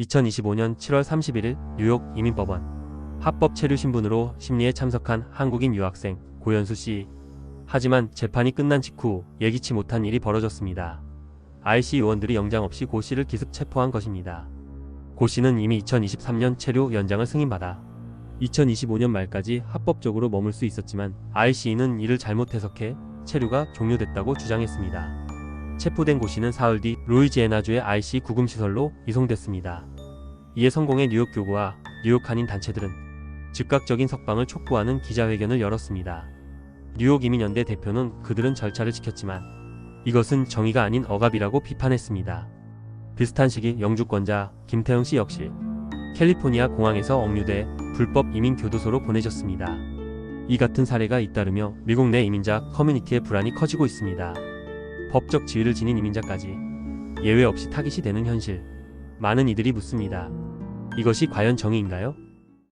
2025년 7월 31일 뉴욕 이민법원 합법 체류 신분으로 심리에 참석한 한국인 유학생 고현수 씨. 하지만 재판이 끝난 직후 예기치 못한 일이 벌어졌습니다. IC 요원들이 영장 없이 고 씨를 기습 체포한 것입니다. 고 씨는 이미 2023년 체류 연장을 승인받아 2025년 말까지 합법적으로 머물 수 있었지만 IC는 이를 잘못 해석해 체류가 종료됐다고 주장했습니다. 체포된 고 씨는 사흘 뒤 루이지애나주의 IC 구금시설로 이송됐습니다. 이에 성공의 뉴욕 교구와 뉴욕 한인 단체들은 즉각적인 석방을 촉구하는 기자회견을 열었습니다. 뉴욕 이민연대 대표는 그들은 절차를 지켰지만 이것은 정의가 아닌 억압이라고 비판했습니다. 비슷한 시기 영주권자 김태형 씨 역시 캘리포니아 공항에서 억류돼 불법 이민 교도소로 보내졌습니다. 이 같은 사례가 잇따르며 미국 내 이민자 커뮤니티의 불안이 커지고 있습니다. 법적 지위를 지닌 이민자까지 예외 없이 타깃이 되는 현실. 많은 이들이 묻습니다. 이것이 과연 정의인가요?